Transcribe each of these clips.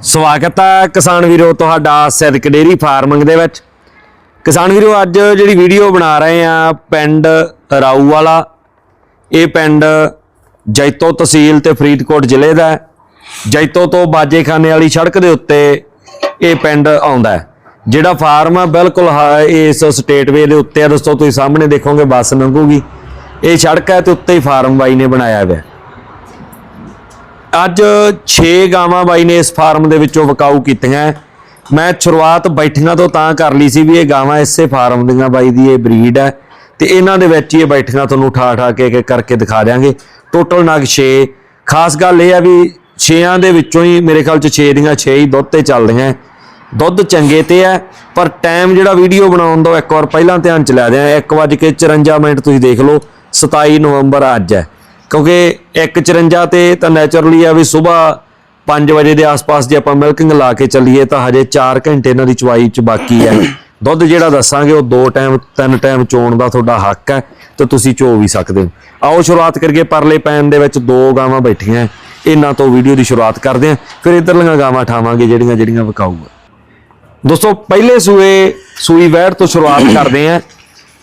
ਸਵਾਗਤ ਹੈ ਕਿਸਾਨ ਵੀਰੋ, ਤੁਹਾਡਾ ਸਿਦਕ ਡੇਰੀ ਫਾਰਮਿੰਗ ਦੇ ਵਿੱਚ। ਕਿਸਾਨ ਵੀਰੋ, ਅੱਜ ਜਿਹੜੀ ਵੀਡੀਓ ਬਣਾ ਰਹੇ ਆ, ਪਿੰਡ ਰਾਊ ਵਾਲਾ, ਇਹ ਪਿੰਡ ਜੈਤੋ ਤਹਿਸੀਲ ਤੇ ਫਰੀਦਕੋਟ ਜ਼ਿਲ੍ਹੇ ਦਾ ਜੈਤੋ ਤੋਂ ਬਾਜੇਖਾਨੇ ਵਾਲੀ ਸੜਕ ਦੇ ਉੱਤੇ ਇਹ ਪਿੰਡ ਆਉਂਦਾ ਜਿਹੜਾ ਫਾਰਮ ਆ, ਬਿਲਕੁਲ ਹ- ਇਸ ਸਟੇਟਵੇ ਦੇ ਉੱਤੇ ਆ ਦੋਸਤੋ ਤੁਸੀਂ ਸਾਹਮਣੇ ਦੇਖੋਗੇ, ਬੱਸ ਲੰਘੂਗੀ। ਇਹ ਸੜਕ ਹੈ ਤੇ ਉੱਤੇ ਹੀ ਫਾਰਮ ਬਾਈ ਨੇ ਬਣਾਇਆ ਹੋਇਆ ਅੱਜ 6 ਗਾਵਾਂ ਬਾਈ ਨੇ ਇਸ ਫਾਰਮ ਦੇ ਵਿੱਚੋਂ ਵਕਾਊ ਕੀਤੀਆਂ। ਹੈ। ਮੈਂ ਸ਼ੁਰੂਆਤ ਬੈਠੀਆਂ ਤੋਂ ਤਾਂ ਕਰ ਲਈ ਸੀ ਵੀ ਇਹ ਗਾਵਾਂ ਇਸੇ ਫਾਰਮ ਦੀਆਂ ਬਾਈ ਦੀ ਇਹ ਬਰੀਡ ਹੈ। ਤੇ ਇਹਨਾਂ ਦੇ ਵਿੱਚ ਹੀ ਇਹ ਬੈਠੀਆਂ ਤੁਹਾਨੂੰ ਠਾ ਠਾ ਕੇ ਕਰਕੇ ਦਿਖਾ ਦਿਆਂਗੇ। ਟੋਟਲ ਨਗ 6 ਖਾਸ ਗੱਲ ਇਹ ਆ ਵੀ 6ਾਂ ਦੇ ਵਿੱਚੋਂ ਹੀ ਮੇਰੇ ਖਿਆਲ ਚ 6 ਦੀਆਂ 6 ਹੀ ਦੁੱਧ ਤੇ ਚੱਲਦੀਆਂ ਹੈ। ਦੁੱਧ ਚੰਗੇ ਤੇ ਹੈ ਪਰ ਟਾਈਮ ਜਿਹੜਾ ਵੀਡੀਓ ਬਣਾਉਣ ਦਾ ਇੱਕ ਵਾਰ ਪਹਿਲਾਂ ਧਿਆਨ ਚ ਲੈ ਦਿਆਂ। 1:54 ਮਿੰਟ ਤੁਸੀਂ ਦੇਖ ਲਓ 27 ਨਵੰਬਰ ਅੱਜ ਹੈ। ਕਿਉਂਕਿ 1:54 ਤੇ ਤਾਂ ਨੇਚਰਲੀ ਆ ਵੀ ਸਵੇਰ 5 ਵਜੇ ਦੇ ਆਸ-ਪਾਸ ਜੇ ਆਪਾਂ ਮਿਲਕਿੰਗ ਲਾ ਕੇ ਚੱਲੀਏ ਤਾਂ ਹਜੇ 4 ਘੰਟੇ ਇਹਨਾਂ ਦੀ ਚਵਾਈ ਚ ਬਾਕੀ ਹੈ। ਦੁੱਧ ਜਿਹੜਾ ਦੱਸਾਂਗੇ ਉਹ ਦੋ ਟਾਈਮ, ਤਿੰਨ ਟਾਈਮ ਚੋਣ ਦਾ ਤੁਹਾਡਾ ਹੱਕ ਹੈ ਤੇ ਤੁਸੀਂ ਚੋ ਵੀ ਸਕਦੇ ਹੋ। ਆਓ ਸ਼ੁਰੂਆਤ ਕਰੀਏ ਪਰਲੇ ਪੈਨ ਦੇ ਵਿੱਚ ਦੋ ਗਾਵਾਂ ਬੈਠੀਆਂ। ਇਹਨਾਂ ਤੋਂ ਵੀਡੀਓ ਦੀ ਸ਼ੁਰੂਆਤ ਕਰਦੇ ਹਾਂ। ਫਿਰ ਇਧਰਲੀਆਂ ਗਾਵਾਂ ਠਾਵਾਂਗੇ ਜਿਹੜੀਆਂ ਜਿਹੜੀਆਂ ਵਿਕਾਊਗਾ ਆ ਦੋਸਤੋ, ਪਹਿਲੇ ਸੂਏ ਸੂਈ ਵੈੜ ਤੋਂ ਸ਼ੁਰੂਆਤ ਕਰਦੇ ਆਂ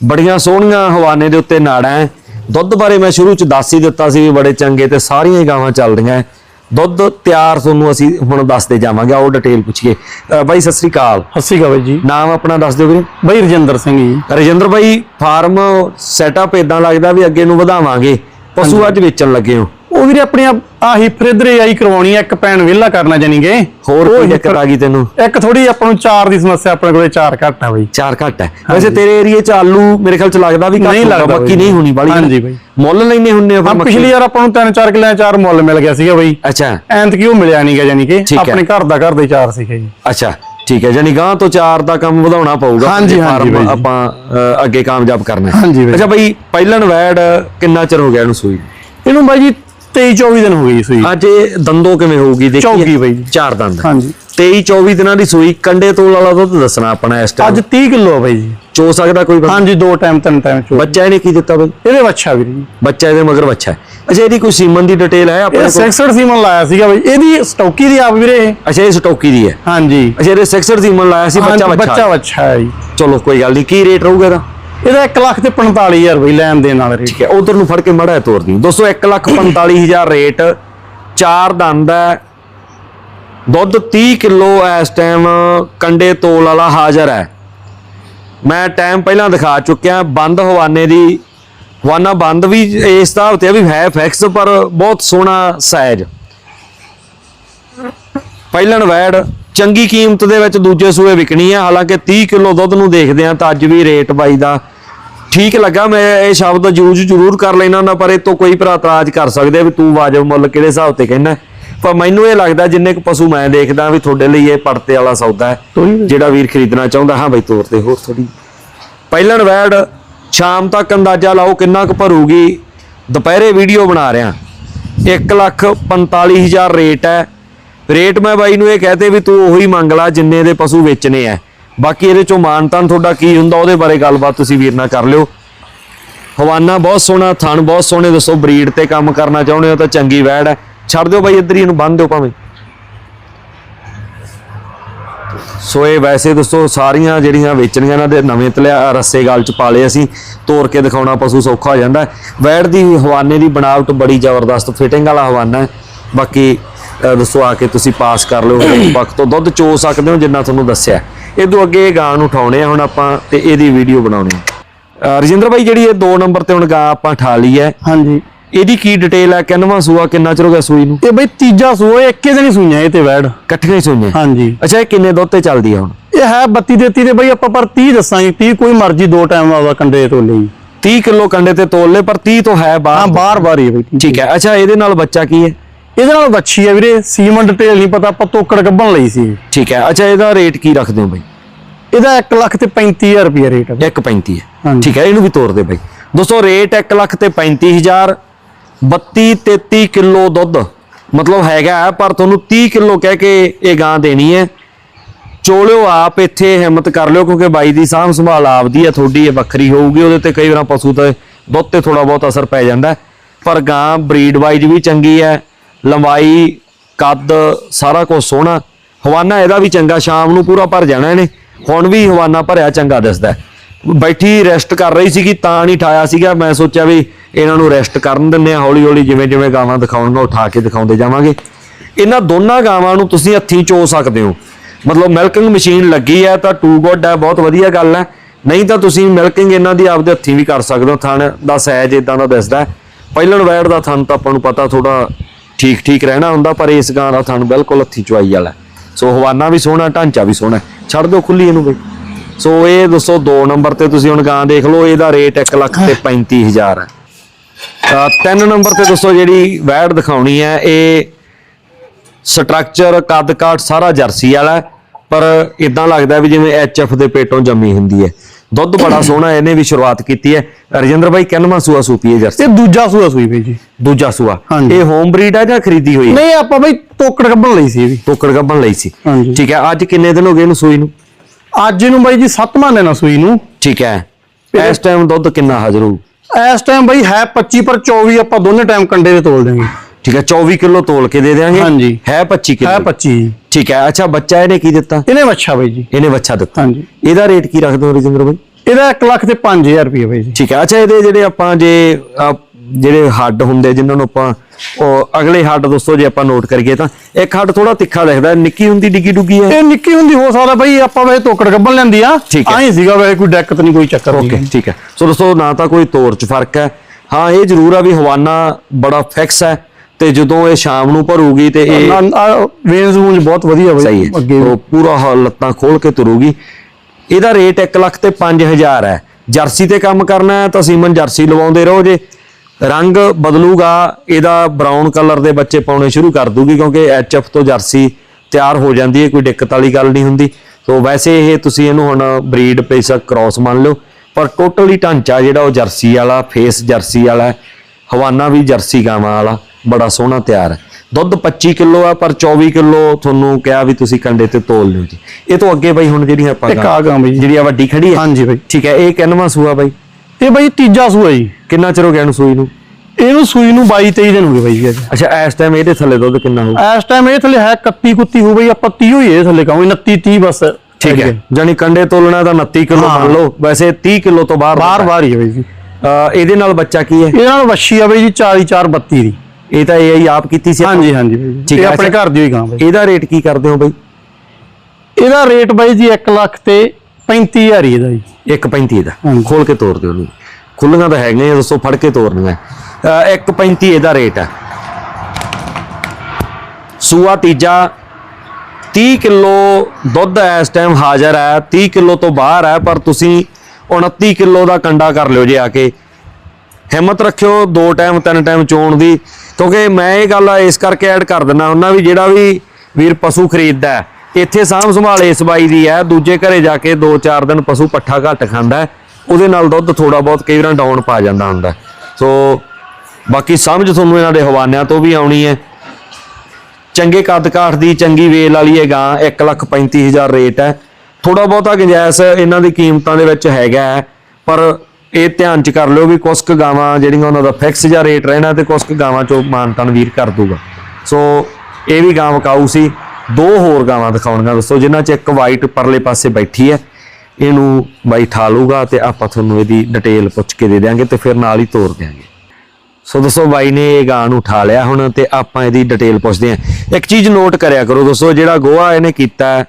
ਬੜੀਆਂ ਸੋਹਣੀਆਂ ਹਵਾਨੇ ਦੇ ਉੱਤੇ ਨਾੜਾਂ ਹੈ। ਦੁੱਧ ਬਾਰੇ ਮੈਂ ਸ਼ੁਰੂ ਚ ਦੱਸ ਹੀ ਦਿੱਤਾ ਸੀ ਵੀ ਬੜੇ ਚੰਗੇ ਤੇ ਸਾਰੀਆਂ ਹੀ ਗਾਵਾਂ ਚੱਲਦੀਆਂ। ਦੁੱਧ ਤਿਆਰ ਤੁਹਾਨੂੰ ਅਸੀਂ ਹੁਣ ਦੱਸਦੇ ਜਾਵਾਂਗੇ ਆਓ ਡਿਟੇਲ ਪੁੱਛੀਏ। ਅ, ਬਾਈ ਸਤਿ ਸ੍ਰੀ ਅਕਾਲ। ਸਤਿ ਸ਼੍ਰੀ ਅਕਾਲ ਬਾਈ ਜੀ। ਨਾਮ ਆਪਣਾ ਦੱਸ ਦਿਓ ਵੀਰੇ। ਬਾਈ ਰਜਿੰਦਰ ਸਿੰਘ ਜੀ। ਰਜਿੰਦਰ ਬਾਈ ਫਾਰਮ ਸੈਟਅਪ ਇਦਾਂ ਲੱਗਦਾ ਵੀ ਅੱਗੇ ਨੂੰ ਵਧਾਵਾਂਗੇ। ਪਸ਼ੂ ਅੱਜ ਵੇਚਣ ਲੱਗੇ ਹੋ। ਉਹ ਵੀਰੇ ਆਪਣੀ ਆ- ਆਹੀ ਫਰਿੱਦਰੇ ਆਈ ਕਰਵਾਉਣੀ ਆ ਇੱਕ ਪੈਣ ਵਿਹਲਾ ਕਰਨਾ ਜਾਨੀਗੇ ਹੋਰ ਕੋਈ ਦਿੱਕਤ ਆ ਗਈ ਤੈਨੂੰ ਇੱਕ ਥੋੜੀ ਆਪਾਂ ਨੂੰ ਚਾਰ ਦੀ ਸਮੱਸਿਆ ਆਪਣੇ ਕੋਲੇ ਚਾਰ ਘੱਟ ਆ ਬਾਈ ਚਾਰ ਘੱਟ ਹੈ ਵੈਸੇ ਤੇਰੇ ਏਰੀਏ ਚ ਆਲੂ ਮੇਰੇ ਖਿਆਲ ਚ ਲੱਗਦਾ ਵੀ ਘੱਟ ਹੋਊਗਾ, ਲੱਗਦਾ ਬਾਕੀ। ਨਹੀਂ ਹੋਣੀ ਬਾਲੀ ਹਾਂਜੀ ਬਾਈ। ਮੁੱਲ ਲੈਣੇ ਹੁੰਨੇ ਆ? ਪਿਛਲੀ ਵਾਰ ਆਪਾਂ ਨੂੰ ਤਿੰਨ ਚਾਰ ਕਿੱਲਿਆਂ ਚਾਰ ਮੁੱਲ ਮਿਲ ਗਿਆ ਸੀਗਾ ਬਾਈ ਅੱਛਾ ਐਂਤ ਕੀ ਉਹ ਮਿਲਿਆ ਨਹੀਂਗਾ ਜਾਨੀਗੇ ਠੀਕ ਹੈ। ਆਪਣੇ ਘਰ ਦਾ ਘਰ ਦੇ ਚਾਰ ਸੀਗੇ ਜੀ ਅੱਛਾ ਠੀਕ ਹੈ ਜਾਨੀ ਗਾਂ ਤੋਂ ਚਾਰ ਦਾ ਕੰਮ ਵਧਾਉਣਾ ਪਊਗਾ ਹਾਂਜੀ, ਹਾਂਜੀ। ਆਪਾਂ ਅੱਗੇ ਕਾਮਯਾਬ ਕਰਨਾ ਹੈ। ਅੱਛਾ ਬਈ ਪਹਿਲਣ ਵੈੜ ਕਿੰਨਾ ਚਿਰ ਹੋ ਗਿਆ ਇਹਨੂੰ ਸੂਈ? ਇਹਨੂੰ ਬਾਈ ਜੀ 23 24 ਦਿਨ ਹੋ ਗਈ ਸੂਈ। ਅੱਜ ਇਹ ਦੰਦੋਂ ਕਿਵੇਂ ਹੋਊਗੀ ਦੇਖੀਏ। ਚੌਗੀ ਬਾਈ। ਜੀ। ਚਾਰ ਦੰਦ। ਹਾਂਜੀ। 23 24 ਦਿਨਾਂ ਦੀ ਸੂਈ ਕੰਡੇ ਤੋਲ ਵਾਲਾ ਦੁੱਧ ਦੱਸਣਾ ਆਪਣਾ ਇਸ ਟਾਈਮ ਅੱਜ 30 ਕਿਲੋ ਆ ਬਾਈ ਜੀ। ਚੋ ਸਕਦਾ ਕੋਈ ਬੰਦਾ? ਹਾਂਜੀ ਦੋ ਟਾਈਮ ਤਿੰਨ ਟਾਈਮ ਚੋ। ਬੱਚਾ ਇਹਨੇ ਕੀ ਦਿੱਤਾ ਬਈ? ਇਹਦੇ ਵੱਛਾ ਵੀਰੇ ਜੀ। ਬੱਚਾ ਇਹਦੇ ਮਗਰ ਬੱਚਾ ਹੈ ਅੱਛਾ ਇਹਦੀ ਕੋਈ ਸੀਮਨ ਦੀ ਡਿਟੇਲ ਹੈ ਆਪਣੇ ਇਹ ਕੋਲ? 66 ਸੀਮਨ ਲਾਇਆ ਸੀਗਾ ਬਾਈ। ਇਹਦੀ ਸਟੌਕੀ ਦੀ ਆਪ ਵੀਰੇ ਇਹ। ਅੱਛਾ ਇਹ ਸਟੋਕੀ ਦੀ ਹੈ। ਹਾਂਜੀ। ਅੱਛਾ ਇਹਦੇ 66 ਸੀਮਨ ਲਾਇਆ ਸੀ ਬੱਚਾ ਹਾਂਜੀ, ਬੱਚਾ ਬੱਚਾ ਵੱਛਾ ਹੈ ਜੀ। ਚਲੋ ਕੋਈ ਗੱਲ ਨਹੀਂ ਕੀ ਰੇਟ ਰਹੂਗਾ ਇਹਦਾ? ਇਹਦਾ 1 ਲੱਖ ਤੇ 45000 ਰੁਪਏ ਲੈਣ ਦੇਣ ਨਾਲ ਰੇਟ ਠੀਕ ਹੈ, ਉਧਰ ਨੂੰ ਫੜ ਕੇ ਮੜਾ ਤੋਰ ਦੀ ਦੋਸਤੋ 145000 ਰੇਟ, ਚਾਰ ਦੰਦ ਹੈ। ਦੁੱਧ 30 ਕਿਲੋ ਇਸ ਟਾਈਮ ਕੰਡੇ ਤੋਲ ਵਾਲਾ ਹਾਜ਼ਰ ਹੈ। ਮੈਂ ਟਾਈਮ ਪਹਿਲਾਂ ਦਿਖਾ ਚੁੱਕਿਆ, ਬੰਦ ਹਵਾਨੇ ਦੀ, ਹਵਾਨਾ ਬੰਦ ਵੀ ਇਸ ਹਿਸਾਬ ਤੇ ਵੀ ਹੈ ਫਿਕਸ ਪਰ ਬਹੁਤ ਸੋਹਣਾ ਸਾਈਜ਼ ਪਹਿਲਣ ਵੈੜ ਚੰਗੀ ਕੀਮਤ ਦੇ ਵਿੱਚ ਦੂਜੇ ਸੂਏ ਵਿਕਣੀ ਹੈ ਹਾਲਾਂਕਿ 30 ਕਿਲੋ ਦੁੱਧ ਨੂੰ ਦੇਖਦੇ ਆ ਤਾਂ ਅੱਜ ਵੀ ਰੇਟ ਬਾਈ ਦਾ ਠੀਕ ਲੱਗਾ। ਮੈਂ ਇਹ ਸ਼ਬਦ ਯੂਜ਼ ਜ਼ਰੂਰ ਕਰ ਲੈਣਾ ਹੁੰਦਾ ਪਰ ਇਹ ਤੋਂ ਕੋਈ ਭਰਾ ਇਤਰਾਜ਼ ਕਰ ਸਕਦੇ ਆ ਵੀ ਤੂੰ ਵਾਜਬ ਮੁੱਲ ਕਿਹੜੇ ਹਿਸਾਬ ਤੇ ਕਹਿੰਦਾ। ਪਰ ਮੈਨੂੰ ਇਹ ਲੱਗਦਾ ਜਿੰਨੇ ਕੁ ਪਸ਼ੂ ਮੈਂ ਦੇਖਦਾ ਵੀ ਤੁਹਾਡੇ ਲਈ ਇਹ ਪੜਤੇ ਵਾਲਾ ਸੌਦਾ ਹੈ ਜਿਹੜਾ ਵੀਰ ਖਰੀਦਣਾ ਚਾਹੁੰਦਾ। ਹਾਂ ਬਈ ਤੋਰ ਤੇ ਹੋਰ ਥੋੜੀ ਪਹਿਲਣ ਵੈੜ ਸ਼ਾਮ ਤੱਕ ਅੰਦਾਜ਼ਾ ਲਾਓ ਕਿੰਨਾ ਕੁ ਭਰੂਗੀ। ਦੁਪਹਿਰੇ ਵੀਡੀਓ ਬਣਾ ਰਿਆਂ 145000 ਰੇਟ ਹੈ। ਰੇਟ ਮੈਂ ਬਾਈ ਨੂੰ ਇਹ ਕਹਤੇ ਵੀ ਤੂੰ ਉਹੀ ਮੰਗ ਲਾ ਜਿੰਨੇ ਦੇ ਪਸ਼ੂ ਵੇਚਣੇ ਆ ਬਾਕੀ ਇਹਦੇ ਚੋਂ ਮਾਨਤਾਨ ਤੁਹਾਡਾ ਕੀ ਹੁੰਦਾ, ਉਹਦੇ ਬਾਰੇ ਗੱਲਬਾਤ ਤੁਸੀਂ ਵੀਰ ਨਾਲ ਕਰ ਲਿਓ। ਹਵਾਨਾ ਬਹੁਤ ਸੋਹਣਾ, ਥਣ ਬਹੁਤ ਸੋਹਣੇ, ਦੱਸੋ ਬਰੀਡ ਤੇ ਕੰਮ ਕਰਨਾ ਚਾਹੁੰਦੇ ਹੋ ਤਾਂ ਚੰਗੀ ਵੈੜ ਹੈ ਛੱਡ ਦਿਓ ਬਾਈ, ਇੱਧਰ ਹੀ ਇਹਨੂੰ ਬੰਨ ਦਿਓ ਭਾਵੇਂ। ਸੋ ਇਹ ਵੈਸੇ ਦੋਸਤੋ ਸਾਰੀਆਂ ਜਿਹੜੀਆਂ ਵੇਚਣੀਆਂ ਇਹਨਾਂ ਦੇ ਨਵੇਂ ਤਲਿਆ ਰੱਸੇ ਗਾਲ ਚ ਪਾਲੇ ਅਸੀਂ ਤੋੜ ਕੇ ਦਿਖਾਉਣਾ ਪਸ਼ੂ ਸੌਖਾ ਹੋ ਜਾਂਦਾ। ਹੈ। ਵੈੜ ਦੀ ਹਵਾਨੇ ਦੀ ਬਣਾਵਟ ਬੜੀ ਜ਼ਬਰਦਸਤ ਫਿਟਿੰਗ ਵਾਲਾ ਹਵਾਨਾ ਹੈ ਬਾਕੀ ਆ ਕੇ ਤੁਸੀਂ ਪਾਸ ਕਰ ਲਿਓ ਵਕਤ ਤੋਂ ਦੁੱਧ ਚੋ ਸਕਦੇ ਹੋ ਜਿੰਨਾ ਤੁਹਾਨੂੰ ਦੱਸਿਆ ਇਦੋਂ ਅੱਗੇ ਇਹ ਗਾਂ ਨੂੰ ਉਠਾਉਣੇ ਆ ਹੁਣ ਆਪਾਂ ਤੇ ਇਹਦੀ ਵੀਡੀਓ ਬਣਾਉਣੀ ਅ, ਰਜਿੰਦਰ ਭਾਈ ਜਿਹੜੀ ਇਹ 2 ਨੰਬਰ ਤੇ ਹੁਣ ਗਾਂ ਆਪਾਂ ਠਾ ਲਈ ਹੈ। ਹਾਂਜੀ। ਇਹਦੀ ਕੀ ਡਿਟੇਲ ਹੈ ਕਿੰਨਵਾਂ ਸੂਆ ਕਿੰਨਾ ਚਿਰ ਹੋ ਗਿਆ ਸੂਈ ਨੂੰ? ਇਹ ਬਈ ਤੀਜਾ ਸੂਆ ਇੱਕੇ ਦਿਨ ਹੀ ਸੂਈਆਂ ਇਹ ਤੇ ਵੈੜ। ਇਕੱਠੀਆਂ ਹੀ ਸੂਈਆਂ? ਹਾਂਜੀ। ਅੱਛਾ ਇਹ ਕਿੰਨੇ ਦੁੱਧ ਤੇ ਚੱਲਦੀ ਹੈ ਹੁਣ? ਇਹ ਹੈ 32 ਦੇ 30 ਦੇ ਬਈ ਆਪਾਂ ਪਰ 30 ਦੱਸਾਂਗੇ 30 ਕੋਈ ਮਰਜ਼ੀ ਦੋ ਟਾਈਮ ਆਵਾ ਕੰਡੇ ਤੋਂ ਲਈ 30 ਕਿਲੋ ਕੰਡੇ ਤੇ ਤੋਲ ਲੈ ਪਰ 30 ਤੋਂ ਹੈ ਹਾਂ ਬਾਹਰ। ਬਾਰ ਬਾਰ ਹੀ ਹੈ ਬਈ ਠੀਕ ਹੈ। ਅੱਛਾ ਇਹਦੇ ਨਾਲ ਬੱਚਾ ਕੀ ਹੈ? ਇਹਦੇ ਨਾਲ ਵੱਛੀ ਹੈ ਵੀਰੇ ਸੀਮਨ ਡਿਟੇਲ ਨਹੀਂ ਪਤਾ ਆਪਾਂ ਤੋਕੜ ਕੱਢਣ ਲਈ ਸੀ। ਠੀਕ ਹੈ ਅੱਛਾ ਇਹਦਾ ਰੇਟ ਕੀ ਰੱਖਦੇ ਹੋ ਬਾਈ? ਇਹਦਾ 1 ਲੱਖ ਤੇ 35000 ਰੁਪਏ ਰੇਟ ਹੈ 1.35 ਹੈ। ਹਾਂਜੀ। ਠੀਕ ਹੈ ਇਹਨੂੰ ਵੀ ਤੋੜ ਦੇ ਬਾਈ। ਦੋਸਤੋ ਰੇਟ 1 ਲੱਖ ਤੇ 35000 32 33 ਕਿਲੋ ਦੁੱਧ। ਮਤਲਬ ਹੈਗਾ ਹੈ, ਪਰ ਤੁਹਾਨੂੰ 30 ਕਿਲੋ ਕਹਿ ਕੇ ਇਹ ਗਾਂ ਦੇਣੀ ਹੈ। ਚੋਲਿਓ ਆਪ ਇੱਥੇ ਹਿੰਮਤ ਕਰ ਲਿਓ ਕਿਉਂਕਿ ਬਾਈ ਦੀ ਸਾਂਭ ਸੰਭਾਲ ਆਪਦੀ ਹੈ ਤੁਹਾਡੀ ਇਹ ਵੱਖਰੀ ਹੋਊਗੀ ਉਹਦੇ ਤੇ ਕਈ ਵਾਰ ਪਸ਼ੂ ਤੇ ਦੁੱਧ ਤੇ ਥੋੜਾ ਬਹੁਤ ਅਸਰ ਪੈ ਜਾਂਦਾ ਹੈ। ਪਰ ਗਾਂ ਬਰੀਡ ਵਾਈਜ਼ ਵੀ ਚੰਗੀ ਹੈ ਲੰਬਾਈ, ਕੱਦ, ਸਾਰਾ ਕੁਝ ਸੋਹਣਾ। ਹਵਾਨਾ ਇਹਦਾ ਵੀ ਚੰਗਾ, ਸ਼ਾਮ ਨੂੰ ਪੂਰਾ ਭਰ ਜਾਣਾ ਇਹਨੇ। ਹੁਣ ਵੀ ਹਵਾਨਾ ਭਰਿਆ ਚੰਗਾ ਦਿਸਦਾ। ਬੈਠੀ ਰੈਸਟ ਕਰ ਰਹੀ ਸੀਗੀ, ਤਾਂ ਨਹੀਂ ਠਾਇਆ ਸੀਗਾ। ਮੈਂ ਸੋਚਿਆ ਵੀ ਇਹਨਾਂ ਨੂੰ ਰੈਸਟ ਕਰਨ ਦਿੰਨੇ ਆ ਹੌਲੀ ਹੌਲੀ ਜਿਵੇਂ ਜਿਵੇਂ ਗਾਵਾਂ ਦਿਖਾਉਣਗਾ ਉਠਾ ਕੇ ਦਿਖਾਉਂਦੇ ਜਾਵਾਂਗੇ। ਇਹਨਾਂ ਦੋਨਾਂ ਗਾਵਾਂ ਨੂੰ ਤੁਸੀਂ ਹੱਥੀਂ ਚੋ ਸਕਦੇ ਹੋ। ਮਤਲਬ ਮਿਲਕਿੰਗ ਮਸ਼ੀਨ ਲੱਗੀ ਹੈ, ਤਾਂ ਟੂ ਗੁੱਡ ਹੈ, ਬਹੁਤ ਵਧੀਆ ਗੱਲ ਹੈ। ਨਹੀਂ ਤਾਂ ਤੁਸੀਂ ਮਿਲਕਿੰਗ ਇਹਨਾਂ ਦੀ ਆਪਦੇ ਹੱਥੀਂ ਵੀ ਕਰ ਸਕਦੇ ਹੋ। ਥਣ ਦਾ ਸਾਈਜ਼ ਇਦਾਂ ਦਾ ਦਿਸਦਾ ਪਹਿਲਣ ਵੈੜ ਦਾ ਥਣ ਤਾਂ ਆਪਾਂ ਨੂੰ ਪਤਾ ਥੋੜਾ ਠੀਕ ਠੀਕ ਰਹਿਣਾ ਹੁੰਦਾ, ਪਰ ਇਸ ਗਾਂ ਦਾ ਥਣ ਬਿਲਕੁਲ ਹੱਥੀਂ ਚੁਆਈ ਵਾਲਾ ਹੈ। ਸੋ ਹਵਾਨਾ ਵੀ ਸੋਹਣਾ, ਢਾਂਚਾ ਵੀ ਸੋਹਣਾ ਛੱਡ ਦਿਓ ਖੁੱਲੀ ਇਹਨੂੰ ਬਈ। ਸੋ ਇਹ ਦੱਸੋ 2 ਨੰਬਰ ਤੇ ਤੁਸੀਂ ਹੁਣ ਗਾਂ ਦੇਖ ਲਓ, ਇਹਦਾ ਰੇਟ 1 ਲੱਖ ਤੇ 35000 ਹੈ। ਤਾਂ 3 ਨੰਬਰ ਤੇ ਦੱਸੋ, ਜਿਹੜੀ ਵੈੜ ਦਿਖਾਉਣੀ ਹੈ, ਇਹ ਸਟਰਕਚਰ ਕੱਦ ਕਾਠ ਸਾਰਾ ਜਰਸੀ ਵਾਲਾ ਪਰ ਇਦਾਂ ਲੱਗਦਾ ਵੀ ਜਿਵੇਂ ਐਚਐਫ ਦੇ ਪੇਟੋਂ ਜੰਮੀ ਹੁੰਦੀ ਹੈ। ਦੁੱਧ ਬੜਾ ਸੋਹਣਾ ਇਹਨੇ ਵੀ ਸ਼ੁਰੂਆਤ ਕੀਤੀ ਹੈ। ਰਜਿੰਦਰ ਭਾਈ ਕਿੰਨਵਾਂ ਸੂਆ ਸੂਪੀ ਹੈ ਜਰਸੀ? ਇਹ ਦੂਜਾ ਸੂਆ ਸੂਈ ਬਈ ਜੀ। ਦੂਜਾ ਸੂਆ। ਹਾਂਜੀ। ਇਹ ਹੋਮ ਬਰੀਡ ਹੈ ਜਾਂ ਖਰੀਦੀ ਹੋਈ ਹੈ? ਨਹੀਂ ਆਪਾਂ ਬਈ ਤੋਕੜ ਕੱਢਣ ਲਈ ਸੀ ਇਹ ਵੀ। ਟੋਕੜ ਗੱਬਣ ਲਈ ਸੀ। ਹਾਂਜੀ। ਠੀਕ ਹੈ ਅੱਜ ਕਿੰਨੇ ਦਿਨ ਹੋ ਗਏ ਇਹਨੂੰ ਸੂਈ ਨੂੰ? ਅੱਜ ਇਹਨੂੰ ਬਾਈ ਜੀ 7ਵਾਂ ਦਿਨ ਆ ਸੂਈ ਨੂੰ। ਠੀਕ ਹੈ। ਇਸ ਟਾਈਮ ਦੁੱਧ ਕਿੰਨਾ ਹਾਜ਼ਰ ਹੋਊ? ਇਸ ਟਾਈਮ ਬਾਈ ਹੈ 25 ਪਰ 24 ਆਪਾਂ ਦੋਨੇ ਟਾਈਮ ਕੰਡੇ ਦੇ ਤੋਲ ਦੇਵਾਂਗੇ ਠੀਕ ਹੈ 24 ਕਿਲੋ ਤੋਲ ਕੇ ਦੇ ਦੇਾਂਗੇ ਹਾਂਜੀ। ਹੈ 25 ਹੈ ਕਿਲੋ 25 ਠੀਕ ਹੈ ਅੱਛਾ ਬੱਚਾ ਇਹਨੇ ਕੀ ਦਿੱਤਾ? ਇਹਨੇ ਵੱਛਾ ਬਾਈ ਜੀ। ਇਹਨੇ ਬੱਚਾ ਦਿੱਤਾ। ਹਾਂਜੀ। ਇਹਦਾ ਰੇਟ ਕੀ ਰੱਖਦੇ ਹੋ ਰਜਿੰਦਰ ਭਾਈ ਇਹਦਾ 1 ਲੱਖ ਤੇ 5000 ਰੁਪਏ ਬਾਈ ਜੀ। ਠੀਕ ਹੈ ਅੱਛਾ ਇਹਦੇ ਜਿਹੜੇ ਆਪਾਂ ਜੇ ਜਿਹੜੇ ਹੱਡ ਹੁੰਦੇ ਜਿਨ੍ਹਾਂ ਨੂੰ ਆਪਾਂ ਉਹ ਅਗਲੇ ਹੱਡ ਦੋਸਤੋ ਜੇ ਆਪਾਂ ਨੋਟ ਕਰੀਏ ਤਾਂ। ਇੱਕ ਹੱਡ ਥੋੜਾ ਤਿੱਖਾ ਦਿਖਦਾ ਨਿੱਕੀ ਹੁੰਦੀ ਡਿੱਗੀ ਡੁੱਗੀ ਹੈ? ਇਹ ਨਿੱਕੀ ਹੁੰਦੀ ਹੋ ਸਕਦਾ ਬਾਈ ਆਪਾਂ ਵੇ ਤੋਕੜ ਕੱਢਣ ਲੈਂਦੀ ਆ। ਆਹੀਂ ਸੀਗਾ ਵੇ ਕੋਈ ਦਿੱਕਤ ਨਹੀਂ ਕੋਈ ਚੱਕਰ ਓਕੇ ਨਹੀਂ ਠੀਕ ਹੈ। ਸੋ ਦੋਸਤੋ ਨਾ ਤਾਂ ਕੋਈ ਤੋਰ ਚ ਫ਼ਰਕ ਹੈ। ਹਾਂ ਇਹ ਜ਼ਰੂਰ ਆ ਵੀ ਹਵਾਨਾ ਬੜਾ ਫਿਕਸ ਹੈ। ਤੇ ਜਦੋਂ ਇਹ ਸ਼ਾਮ ਨੂੰ ਭਰੂਗੀ ਤੇ ਇਹ ਵੇਨਸ ਵੂੰਜ ਬਹੁਤ ਵਧੀਆ ਬਾਈ ਹੈ ਅੱਗੇ ਉਹ ਪੂਰਾ ਹ- ਲੱਤਾਂ ਖੋਲ ਕੇ ਤੁਰੂਗੀ। ਇਹਦਾ ਰੇਟ 1 ਲੱਖ ਤੇ 5000 ਹੈ। ਜਰਸੀ ਤੇ ਕੰਮ ਕਰਨਾ ਹੈ ਤਾਂ ਸੀਮਨ ਜਰਸੀ ਲਵਾਉਂਦੇ ਰਹੋ ਜੇ। ਰੰਗ ਬਦਲੂਗਾ ਇਹਦਾ ਬਰਾਊਨ ਕਲਰ ਦੇ ਬੱਚੇ ਪਾਉਣੇ ਸ਼ੁਰੂ ਕਰ ਦੂਗੀ ਕਿਉਂਕਿ ਐਚਐਫ ਤੋਂ ਜਰਸੀ ਤਿਆਰ ਹੋ ਜਾਂਦੀ ਹੈ ਕੋਈ ਦਿੱਕਤ ਵਾਲੀ ਗੱਲ ਨਹੀਂ ਹੁੰਦੀ। ਸੋ ਵੈਸੇ ਇਹ ਤੁਸੀਂ ਇਹਨੂੰ ਹੁਣ ਬਰੀਡ ਪੇਸਕ ਕ੍ਰਾਸ ਮੰਨ ਲਓ। ਪਰ ਟੋਟਲੀ ਢਾਂਚਾ ਜਿਹੜਾ ਉਹ ਜਰਸੀ ਵਾਲਾ ਫੇਸ ਜਰਸੀ ਵਾਲਾ। ਹਵਾਨਾ ਵੀ ਜਰਸੀ ਗਾਵਾਂ ਵਾਲਾ। ਬੜਾ ਸੋਹਣਾ ਤਿਆਰ ਹੈ। ਦੁੱਧ 25 ਕਿਲੋ ਆ ਪਰ 24 ਕਿਲੋ ਤੁਹਾਨੂੰ ਕਿਹਾ ਵੀ ਤੁਸੀਂ ਕੰਡੇ ਤੇ ਤੋਲ ਲਿਓ ਜੀ। ਇਹ ਤੋਂ ਅੱਗੇ ਬਈ ਹੁਣ ਜਿਹੜੀਆਂ ਆਪਾਂ ਇੱਕ ਆ ਗਾਂ ਬਾਈ। ਜਿਹੜੀ ਆ ਵੱਡੀ ਖੜੀ ਹੈ। ਹਾਂਜੀ ਬਾਈ। ਠੀਕ ਹੈ ਇਹ ਕਿੰਨਵਾਂ ਸੂਆ ਬਾਈ? ਇਹ ਬਾਈ ਤੀਜਾ ਸੂਆ ਜੀ। ਕਿੰਨਾ ਚਿਰ ਹੋ ਗਿਆ ਇਹਨੂੰ ਸੂਈ ਨੂੰ? ਇਹਨੂੰ ਸੂਈ ਨੂੰ 22 23 ਦਿਨ ਹੋ ਗਏ ਬਾਈ ਜੀ ਅੱਛਾ ਇਸ ਟਾਈਮ ਇਹਦੇ ਥੱਲੇ ਦੁੱਧ ਕਿੰਨਾ ਹੋਊ? ਇਸ ਟਾਈਮ ਇਹ ਥੱਲੇ ਹੈ 31 ਕੁੱਤੀ ਹੋ ਬਈ ਆਪਾਂ 30 ਹੋਈ ਇਹ ਥੱਲੇ ਕਹਾਂਗੇ 29 30 ਬਸ। ਠੀਕ ਹੈ ਜਾਨੀ ਕੰਡੇ ਤੋਲਣਾ ਤਾਂ 29 ਕਿਲੋ। ਮੰਨ ਲਓ। ਵੈਸੇ 30 ਕਿਲੋ ਤੋਂ ਬਾਹਰ ਬਾਰ ਬਾਰ ਹੀ ਹੈ ਬਾਈ ਜੀ। ਇਹਦੇ ਨਾਲ ਬੱਚਾ ਕੀ ਹੈ? ਇਹਦੇ ਨਾਲ ਵੱਛੀ ਆ ਬਾਈ ਜੀ 44 4 32 ਦੀ। ਇਹ ਤਾਂ ਇਹ ਹੀ ਆਪ ਕੀਤੀ ਸੀ। ਹਾਂਜੀ ਹਾਂਜੀ। ਬਾਈ ਜੀ ਠੀਕ ਇਹ ਹੈ, ਆਪਣੇ ਅੱਛਾ। ਘਰ ਦੀ ਹੋਈ ਗਾਂ ਬਾਈ। ਇਹਦਾ ਰੇਟ ਕੀ ਕਰਦੇ ਹੋ ਬਾਈ? ਇਹਦਾ ਰੇਟ ਬਾਈ ਜੀ 1 ਲੱਖ ਤੇ 35000 ਹੀ ਇਹਦਾ ਜੀ। 1.35 ਦਾ ਹਾਂਜੀ। ਖੋਲ ਕੇ ਤੋੜ ਦਿਓ ਉਹਨੂੰ। ਖੁੱਲੀਆਂ ਤਾਂ ਹੈਗੀਆਂ ਦੱਸੋ ਫੜ ਕੇ ਤੋੜਨੀਆਂ ਅਹ 1.35 ਇਹਦਾ ਰੇਟ ਹੈ ਸੂਆ ਤੀਜਾ 30 ਕਿਲੋ ਦੁੱਧ ਇਸ ਟਾਈਮ ਹਾਜ਼ਰ ਹੈ 30 ਕਿਲੋ ਤੋਂ ਬਾਹਰ ਹੈ ਪਰ ਤੁਸੀਂ 29 ਕਿਲੋ ਦਾ ਕੰਡਾ ਕਰ ਲਿਓ ਜੇ ਆ ਕੇ। ਹਿੰਮਤ ਰੱਖਿਓ ਦੋ ਟਾਈਮ ਤਿੰਨ ਟਾਈਮ ਚੋਣ ਦੀ। ਕਿਉਂਕਿ ਮੈਂ ਇਹ ਗੱਲ ਇਸ ਕਰਕੇ ਐਡ ਕਰ ਦਿੰਦਾ ਹੁੰਦਾ ਵੀ ਜਿਹੜਾ ਵੀ ਵੀਰ ਪਸ਼ੂ ਖਰੀਦਦਾ ਇੱਥੇ ਸਾਂਭ ਸੰਭਾਲ ਇਸ ਬਾਈ ਦੀ ਹੈ ਦੂਜੇ ਘਰੇ ਜਾ ਕੇ 2-4 ਦਿਨ ਪਸ਼ੂ ਪੱਠਾ ਘੱਟ ਖਾਂਦਾ ਉਹਦੇ ਨਾਲ ਦੁੱਧ ਥੋੜਾ ਬਹੁਤ ਕਈ ਵਾਰ ਡਾਊਨ ਪਾ ਜਾਂਦਾ ਹੁੰਦਾ ਸੋ ਬਾਕੀ ਸਮਝ ਤੁਹਾਨੂੰ ਇਹਨਾਂ ਦੇ ਹਵਾਨਿਆਂ ਤੋਂ ਵੀ ਆਉਣੀ ਹੈ। ਚੰਗੇ ਕੱਦ ਕਾਠ ਦੀ ਚੰਗੀ ਵੇਲ ਵਾਲੀ ਹੈ ਗਾਂ 135000 ਰੇਟ ਹੈ। ਥੋੜਾ ਬਹੁਤਾ ਗੁੰਜਾਇਸ਼ ਇਹਨਾਂ ਦੀ ਕੀਮਤਾਂ ਦੇ ਵਿੱਚ ਹੈਗਾ ਹੈ, ਪਰ ਇਹ ਧਿਆਨ ਚ ਕਰ ਲਿਓ ਵੀ ਕੁਛ ਕੁ ਗਾਵਾਂ ਜਿਹੜੀਆਂ ਉਹਨਾਂ ਦਾ ਫਿਕਸ ਜਾਂ ਰੇਟ ਰਹਿਣਾ ਤੇ ਕੁਛ ਕੁ ਗਾਵਾਂ ਚੋਂ ਮਾਨਤਨ ਵੀਰ ਕਰ ਦੂਗਾ। ਸੋ ਇਹ ਵੀ ਗਾਂ ਵਕਾਊ ਸੀ। ਦੋ ਹੋਰ ਗਾਵਾਂ ਦਿਖਾਉਣੀਆਂ ਦੋਸਤੋ ਜਿਨ੍ਹਾਂ ਚ ਇੱਕ ਵਾਈਟ ਪਰਲੇ ਪਾਸੇ ਬੈਠੀ ਹੈ। ਇਹਨੂੰ ਬਾਈ ਠਾ ਲੂਗਾ ਤੇ ਆਪਾਂ ਤੁਹਾਨੂੰ ਇਹਦੀ ਡਿਟੇਲ ਪੁੱਛ ਕੇ ਦੇ ਦਿਆਂਗੇ ਤੇ ਫਿਰ ਨਾਲ ਹੀ ਤੋਰ ਦਿਆਂਗੇ। ਸੋ ਦੋਸਤੋ ਬਾਈ ਨੇ ਇਹ ਗਾਂ ਨੂੰ ਉਠਾ ਲਿਆ ਹੁਣ ਤੇ ਆਪਾਂ ਇਹਦੀ ਡਿਟੇਲ ਪੁੱਛਦੇ ਹਾਂ। ਇੱਕ ਚੀਜ਼ ਨੋਟ ਕਰਿਆ ਕਰੋ ਦੋਸਤੋ ਜਿਹੜਾ ਗੋਹਾ ਇਹਨੇ ਕੀਤਾ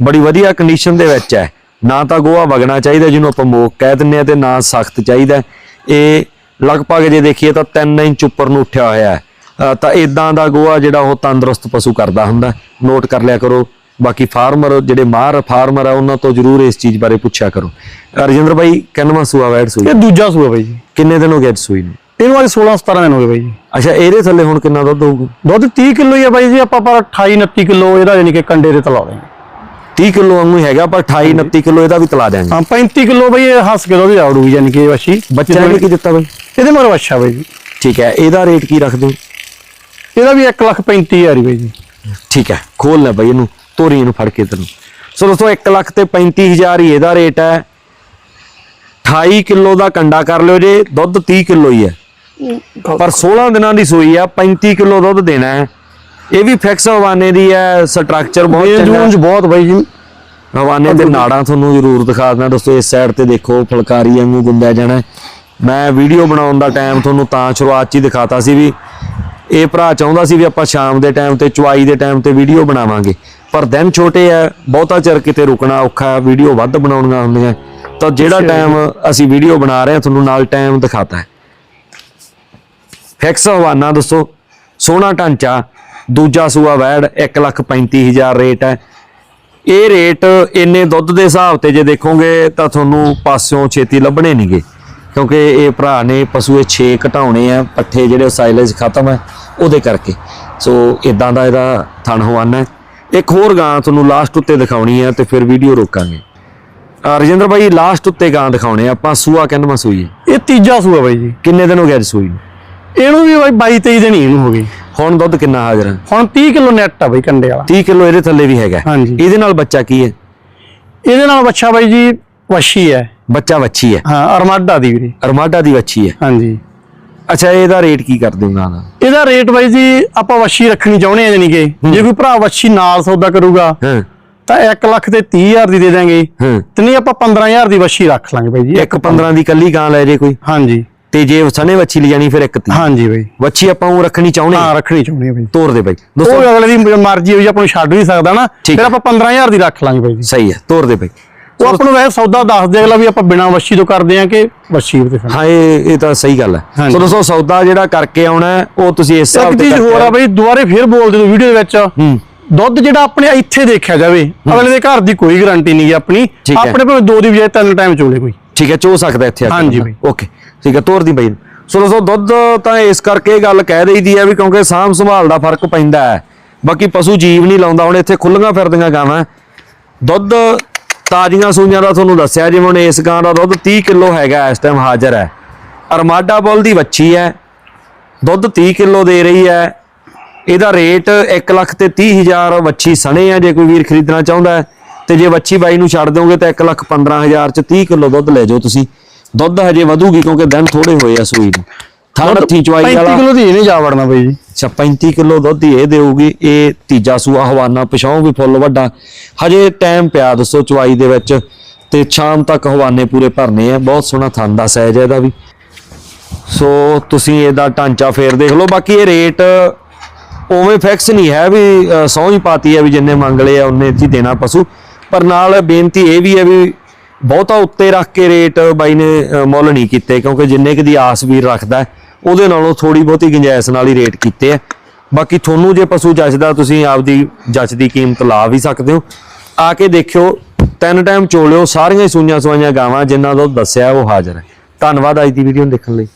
ਬੜੀ ਵਧੀਆ ਕੰਡੀਸ਼ਨ ਦੇ ਵਿੱਚ ਹੈ। ਨਾ ਤਾਂ ਗੋਹਾ ਵਗਣਾ ਚਾਹੀਦਾ ਜਿਹਨੂੰ ਆਪਾਂ ਮੋਕ ਕਹਿ ਦਿੰਦੇ ਆ ਤੇ ਨਾ ਸਖਤ ਚਾਹੀਦਾ। ਇਹ ਲਗਭਗ ਜੇ ਦੇਖੀਏ ਤਾਂ 3 ਇੰਚ ਉੱਪਰ ਨੂੰ ਉੱਠਿਆ ਹੋਇਆ ਹੈ। ਤਾਂ ਇਦਾਂ ਦਾ ਗੋਹਾ ਜਿਹੜਾ ਉਹ ਤੰਦਰੁਸਤ ਪਸ਼ੂ ਕਰਦਾ ਹੁੰਦਾ ਨੋਟ ਕਰ ਲਿਆ ਕਰੋ। ਬਾਕੀ ਫਾਰਮਰ ਜਿਹੜੇ ਮਾਹਰ ਫਾਰਮਰ ਆ ਉਹਨਾਂ ਤੋਂ ਜ਼ਰੂਰ ਇਸ ਚੀਜ਼ ਬਾਰੇ ਪੁੱਛਿਆ ਕਰੋ। ਰਜਿੰਦਰ ਭਾਈ ਕਿੰਨਵਾਂ ਸੂਆ ਵੈੜ ਸੂਈ? ਇਹ ਦੂਜਾ ਸੂਆ ਬਾਈ ਕਿੰਨੇ ਦਿਨ ਹੋ ਗਏ ਸੂਈ ਨੂੰ? ਇਹਨੂੰ ਅੱਜ 16 17 ਦਿਨ ਹੋ ਗਏ ਬਾਈ ਜੀ। ਅੱਛਾ ਇਹਦੇ ਥੱਲੇ ਹੁਣ ਕਿੰਨਾ ਦੁੱਧ ਹੋਊਗਾ? ਦੁੱਧ 30 ਕਿਲੋ ਹੀ ਆ ਬਾਈ ਜੀ ਆਪਾਂ ਪਰ 28 29 ਕਿਲੋ ਇਹਦਾ ਯਾਨੀ ਕਿ ਕੰਡੇ ਦੇ ਤਲਾ ਦੇਂਗੇ 30 ਕਿਲੋ ਵਾਂਗੂ ਹੀ ਹੈਗਾ ਪਰ 28 29 ਕਿਲੋ ਇਹਦਾ ਵੀ ਤਲਾ ਦਿਆਂਗੇ। ਹਾਂ 35 ਕਿਲੋ ਬਾਈ ਇਹ ਹੱਸ ਕੇ ਦੁੱਧ ਆਉੜੂਗੀ ਯਾਨੀ ਕਿ ਇਹ ਵੱਛੀ। ਬੱਚਾ ਨੇ ਕੀ ਦਿੱਤਾ ਬਾਈ? ਇਹਦੇ ਮਰ ਵੱਛਾ ਬਾਈ। ਜੀ ਠੀਕ ਹੈ ਇਹਦਾ ਰੇਟ ਕੀ ਰੱਖਦੇ ਹੋ? ਇਹਦਾ ਵੀ 1 ਲੱਖ 35000 ਹੀ ਬਾਈ ਜੀ। ਠੀਕ ਹੈ ਖੋਲ ਲੈ ਬਾਈ ਇਹਨੂੰ ਤੋਰੀ ਇਹਨੂੰ ਫੜ ਕੇ ਤੈਨੂੰ। ਸੋ ਦੋਸਤੋ 1 ਲੱਖ ਤੇ 35000 ਹੀ ਇਹਦਾ ਰੇਟ ਹੈ। 28 ਕਿਲੋ ਦਾ ਕੰਡਾ ਕਰ ਲਿਓ ਜੇ ਦੁੱਧ 30 ਕਿਲੋ ਹੀ ਹੈ। ਪਰ 16 ਦਿਨਾਂ ਦੀ ਸੂਈ ਆ 35 ਕਿਲੋ ਦੁੱਧ ਦੇਣਾ ਹੈ। ਇਹ ਵੀ ਫਿਕਸ ਹਵਾਨੇ ਦੀ ਹੈ ਸਟਰਕਚਰ ਬਹੁਤ ਚੰਗਾ। ਜੂਨ ਚ ਬਹੁਤ ਬਾਈ ਜੀ। ਹਵਾਨੇ ਤੇ ਨਾੜਾਂ ਤੁਹਾਨੂੰ ਜ਼ਰੂਰ ਦਿਖਾ ਦਿੰਦਾ। ਦੋਸਤੋ ਇਸ ਸਾਈਡ ਤੇ ਦੇਖੋ ਫੁਲਕਾਰੀ ਵਾਂਗੂ ਗੁੰਦਿਆ ਜਾਣਾ ਹੈ। ਮੈਂ ਵੀਡੀਓ ਬਣਾਉਣ ਦਾ ਟਾਈਮ ਤੁਹਾਨੂੰ ਤਾਂ ਸ਼ੁਰੂਆਤ 'ਚ ਹੀ ਦਿਖਾਤਾ ਸੀ ਵੀ ਇਹ ਭਰਾ ਚਾਹੁੰਦਾ ਸੀ ਵੀ ਆਪਾਂ ਸ਼ਾਮ ਦੇ ਟਾਈਮ ਤੇ ਚੁਆਈ ਦੇ ਟਾਈਮ ਤੇ ਵੀਡੀਓ ਬਣਾਵਾਂਗੇ। ਪਰ ਦਿਨ ਛੋਟੇ ਆ ਬਹੁਤਾ ਚਿਰ ਕਿਤੇ ਰੁਕਣਾ ਔਖਾ ਵੀਡੀਓ ਵੱਧ ਬਣਾਉਣੀਆਂ ਹੁੰਦੀਆਂ। ਤਾਂ ਜਿਹੜਾ ਟਾਈਮ ਅਸੀਂ ਵੀਡੀਓ ਬਣਾ ਰਹੇ ਹਾਂ ਤੁਹਾਨੂੰ ਨਾਲ ਟਾਈਮ ਦਿਖਾਤਾ ਹੈ। ਫਿਕਸ ਹਵਾਨਾ ਦੱਸੋ ਸੋਹਣਾ ਢਾਂਚਾ। ਦੂਜਾ ਸੂਆ ਵੈੜ 135000 ਰੇਟ ਹੈ। ਇਹ ਰੇਟ ਇੰਨੇ ਦੁੱਧ ਦੇ ਹਿਸਾਬ ਤੇ ਜੇ ਦੇਖੋਗੇ ਤਾਂ ਤੁਹਾਨੂੰ ਪਾਸਿਓਂ ਛੇਤੀ ਲੱਭਣੇ ਨਹੀਂਗੇ ਕਿਉਂਕਿ ਇਹ ਭਰਾ ਨੇ ਪਸ਼ੂ ਇਹ 6 ਘਟਾਉਣੇ ਆ ਪੱਠੇ ਜਿਹੜੇ ਸਾਈਲੇਜ ਖਤਮ ਹੈ ਉਹਦੇ ਕਰਕੇ। ਸੋ ਇਦਾਂ ਦਾ ਇਹਦਾ ਥਣ ਹਵਾਨਾ ਹੈ। ਇੱਕ ਹੋਰ ਗਾਂ ਤੁਹਾਨੂੰ ਲਾਸਟ ਉੱਤੇ ਦਿਖਾਉਣੀ ਹੈ ਤੇ ਫਿਰ ਵੀਡੀਓ ਰੋਕਾਂਗੇ। ਰਜਿੰਦਰ ਭਾਈ ਲਾਸਟ ਉੱਤੇ ਗਾਂ ਦਿਖਾਉਣੇ ਆਪਾਂ ਸੂਆ ਕਹਿੰਦਾ ਸੂਈ। ਇਹ ਤੀਜਾ ਸੂਆ ਬਾਈ ਜੀ। ਕਿੰਨੇ ਦਿਨ ਹੋ ਗਏ ਅੱਜ ਸੂਈ ਨੂੰ? ਇਹਨੂੰ ਵੀ ਬਾਈ 22 23 ਦਿਨ ਹੀ ਇਹਨੂੰ ਹੋ ਗਏ। ਹੁਣ ਦੁੱਧ ਕਿੰਨਾ ਹਾਜ਼ਰ ਹੈ? ਹੁਣ 30 ਕਿਲੋ ਨੈਟ ਆ ਬਾਈ ਕੰਡੇ ਵਾਲਾ। 30 ਕਿਲੋ ਇਹਦੇ ਥੱਲੇ ਵੀ ਹੈਗਾ ਹਾਂਜੀ। ਇਹਦੇ ਨਾਲ ਬੱਚਾ ਕੀ ਹੈ? ਇਹਦੇ ਨਾਲ ਬੱਚਾ ਬਾਈ ਜੀ ਵਸ਼ੀ ਹੈ। ਬੱਚਾ ਵੱਛੀ ਹੈ। ਹਾਂ ਅਰਮਾਡਾ ਦੀ ਵੀਰੇ। ਅਰਮਾਡਾ ਦੀ ਵੱਛੀ ਹੈ। ਹਾਂਜੀ। ਅੱਛਾ ਇਹਦਾ ਰੇਟ ਕੀ ਕਰ ਦਿੰਗਾ ਦਾ ਇਹਦਾ ਰੇਟ ਬਾਈ ਜੀ ਆਪਾਂ ਵਸ਼ੀ ਰੱਖਣੀ ਚਾਹੁੰਦੇ ਆ ਜਾਨੀ ਕਿ। ਜੇ ਕੋਈ ਭਰਾ ਵਸ਼ੀ ਨਾਲ ਸੌਦਾ ਕਰੂਗਾ ਹਾਂ। ਤਾਂ 1 ਲੱਖ ਤੇ 30000 ਦੀ ਦੇ ਦਾਂਗੇ ਹਾਂ। ਤੇ ਨਹੀਂ ਆਪਾਂ 15000 ਦੀ ਵਸ਼ੀ ਰੱਖ ਲਾਂਗੇ ਬਾਈ ਜੀ। ਇੱਕ 15 ਦੀ ਕੱਲੀ ਗਾਂ ਲੈ ਜੇ ਕੋਈ। ਹਾਂਜੀ। ਤੇ ਜੇ ਸਣੇ ਵੱਛੀ ਲਿਜਾਣੀ ਫਿਰ ਇੱਕ ਤੀ। ਹਾਂਜੀ ਬਾਈ। ਵੱਛੀ ਆਪਾਂ ਉਹ ਰੱਖਣੀ ਚਾਹੁੰਦੇ ਹਾਂ। ਰੱਖਣੀ ਚਾਹੁੰਦੇ ਆ ਬਾਈ। ਤੋਰ ਦੇ ਬਾਈ। ਉਹ ਦੋਸਤੋ ਅਗਲੇ ਦੀ ਮਰਜ਼ੀ ਹੋਈ ਆਪਾਂ ਨੂੰ ਛੱਡ ਵੀ ਸਕਦਾ ਨਾ। ਫਿਰ। ਆਪਾਂ 15000 ਦੀ ਰੱਖ ਲਾਂਗੇ ਬਾਈ। ਸਹੀ ਹੈ ਤੋਰ ਦੇ ਬਾਈ। ਉਹ ਆਪਾਂ ਨੂੰ ਵੈਸੇ ਸੌਦਾ ਦੱਸ ਦੇ ਅਗਲਾ ਵੀ ਆਪਾਂ ਬਿਨਾਂ ਵਸ਼ੀ ਤੋਂ ਕਰਦੇ ਆ ਕਿ ਵਸ਼ੀ ਤੇ ਹਾਂ ਇਹ ਇਹ ਤਾਂ ਸਹੀ ਗੱਲ ਹੈ। ਸੋ ਦੋਸਤੋ ਸੌਦਾ ਜਿਹੜਾ ਕਰਕੇ ਆਉਣਾ ਉਹ ਤੁਸੀਂ ਇਸ ਹਿਸਾਬ ਇੱਕ ਤੇ ਚੀਜ਼ ਕਰਕੇ ਹੋਰ ਆ ਬਈ ਦੁਬਾਰੇ ਫੇਰ ਬੋਲ ਦਿਓ ਵੀਡੀਓ ਦੇ ਵਿੱਚ। ਹੂੰ। ਦੁੱਧ ਜਿਹੜਾ ਆਪਣੇ ਇੱਥੇ ਦੇਖਿਆ ਜਾਵੇ ਅਗਲੇ ਦੇ ਘਰ ਦੀ ਕੋਈ ਗਾਰੰਟੀ ਨਹੀਂ ਹੈ ਆਪਣੀ। ਆਪਣੇ ਭਾਵੇਂ ਦੋ ਦੀ ਬਜਾਏ ਤਿੰਨ ਟਾਈਮ ਚੋਲੇ ਕੋਈ। ਠੀਕ ਹੈ ਚੋ ਸਕਦਾ ਇੱਥੇ ਆ ਕੇ। ਹਾਂਜੀ। ਬਾਈ। ਓਕੇ। ਠੀਕ ਹੈ ਤੋਰ ਦੀ ਬਾਈ ਸੋ ਦੋਸਤੋ, ਦੁੱਧ ਤਾਂ ਇਸ ਕਰਕੇ ਇਹ ਗੱਲ ਕਹਿ ਦਈਦੀ ਹੈ ਵੀ ਕਿਉਂਕਿ ਸਾਂਭ ਸੰਭਾਲ ਦਾ ਫ਼ਰਕ ਪੈਂਦਾ ਹੈ। ਬਾਕੀ ਪਸ਼ੂ ਜੀਵ ਨਹੀਂ ਲਾਉਂਦਾ, ਹੁਣ ਇੱਥੇ ਖੁੱਲੀਆਂ ਫਿਰਦੀਆਂ ਗਾਵਾਂ। ਦੁੱਧ ਤਾਜ਼ੀਆਂ ਸੂਈਆਂ ਦਾ ਤੁਹਾਨੂੰ ਦੱਸਿਆ, ਜਿਵੇਂ ਹੁਣ ਇਸ ਗਾਂ ਦਾ ਦੁੱਧ 30 ਕਿਲੋ ਹੈਗਾ, ਇਸ ਟਾਈਮ ਹਾਜ਼ਰ ਹੈ। ਅਰਮਾਡਾ ਬੁੱਲ ਦੀ ਵੱਛੀ ਹੈ। ਦੁੱਧ 30 ਕਿਲੋ ਦੇ ਰਹੀ ਹੈ। ਇਹਦਾ ਰੇਟ 1 ਲੱਖ ਤੇ 30 ਹਜ਼ਾਰ ਵੱਛੀ ਸਣੇ ਆ, ਜੇ ਕੋਈ ਵੀਰ ਖਰੀਦਣਾ ਚਾਹੁੰਦਾ ਹੈ। ਤੇ ਜੇ ਵੱਛੀ ਬਾਈ ਨੂੰ ਛੱਡ ਦੋਗੇ ਤਾਂ 1 ਲੱਖ 15 ਹਜ਼ਾਰ ਚ 30 ਕਿਲੋ ਦੁੱਧ ਲੈ ਜਾਓ ਤੁਸੀਂ। ਦੁੱਧ ਹਜੇ ਵਧੂਗੀ ਕਿਉਂਕਿ ਦਿਨ ਥੋੜੇ ਹੋਏ ਆ ਸੂਈ ਨੂੰ। ਥਣ ਹੱਥੀ ਚਵਾਈ 35 ਵਾਲਾ। ਕਿਲੋ ਦੀ ਇਹ ਨਹੀਂ ਜਾ ਵੜਨਾ ਬਾਈ ਜੀ। ਅੱਛਾ 35 ਕਿਲੋ ਦੁੱਧ ਹੀ ਇਹ ਦੇਊਗੀ। ਇਹ ਤੀਜਾ ਸੂਆ ਹਵਾਨਾ ਪਛਾਉ ਵੀ ਫੁੱਲ ਵੱਡਾ। ਹਜੇ ਟਾਈਮ ਪਿਆ ਦੱਸੋ ਚਵਾਈ ਦੇ ਵਿੱਚ। ਤੇ ਸ਼ਾਮ ਤੱਕ ਹਵਾਨੇ ਪੂਰੇ ਭਰਨੇ ਆ। ਬਹੁਤ ਸੋਹਣਾ ਥਣ ਦਾ ਸਾਈਜ਼ ਹੈ ਇਹਦਾ ਵੀ। ਸੋ ਤੁਸੀਂ ਇਹਦਾ ਢਾਂਚਾ ਫੇਰ ਦੇਖ ਲਓ। ਬਾਕੀ ਇਹ ਰੇਟ ਉਵੇਂ ਫਿਕਸ ਨਹੀਂ ਹੈ ਵੀ ਸਹੁੰ ਹੀ ਪਾਤੀ ਹੈ ਵੀ ਜਿੰਨੇ ਮੰਗ ਲਏ ਆ ਉਹਨੇ ਹੀ ਦੇਣਾ ਪਸ਼ੂ। ਪਰ ਨਾਲ ਬੇਨਤੀ ਇਹ ਵੀ ਹੈ ਵੀ ਬਹੁਤਾ ਉੱਤੇ ਰੱਖ ਕੇ ਰੇਟ ਬਾਈ ਨੇ ਮੁੱਲ ਨਹੀਂ ਕੀਤੇ, ਕਿਉਂਕਿ ਜਿੰਨੇ ਕੁ ਦੀ ਆਸ ਵੀਰ ਰੱਖਦਾ ਉਹਦੇ ਨਾਲੋਂ ਥੋੜੀ ਬਹੁਤੀ ਗੁੰਜਾਇਸ਼ ਨਾਲ ਹੀ ਰੇਟ ਕੀਤੇ ਆ। ਬਾਕੀ ਤੁਹਾਨੂੰ ਜੇ ਪਸ਼ੂ ਜੱਜਦਾ ਤੁਸੀਂ ਆਪਦੀ ਜੱਜ ਦੀ ਕੀਮਤ ਲਾ ਵੀ ਸਕਦੇ ਹੋ। ਆ ਕੇ ਦੇਖਿਓ, ਤਿੰਨ ਟਾਈਮ ਚੋਲਿਓ, ਸਾਰੀਆਂ ਹੀ ਸੂਈਆਂ ਸਵਾਈਆਂ ਗਾਵਾਂ ਜਿਨ੍ਹਾਂ ਦਾ ਦੱਸਿਆ ਉਹ ਹਾਜ਼ਰ ਹੈ। ਧੰਨਵਾਦ ਅੱਜ ਦੀ ਵੀਡੀਓ ਨੂੰ ਦੇਖਣ ਲਈ।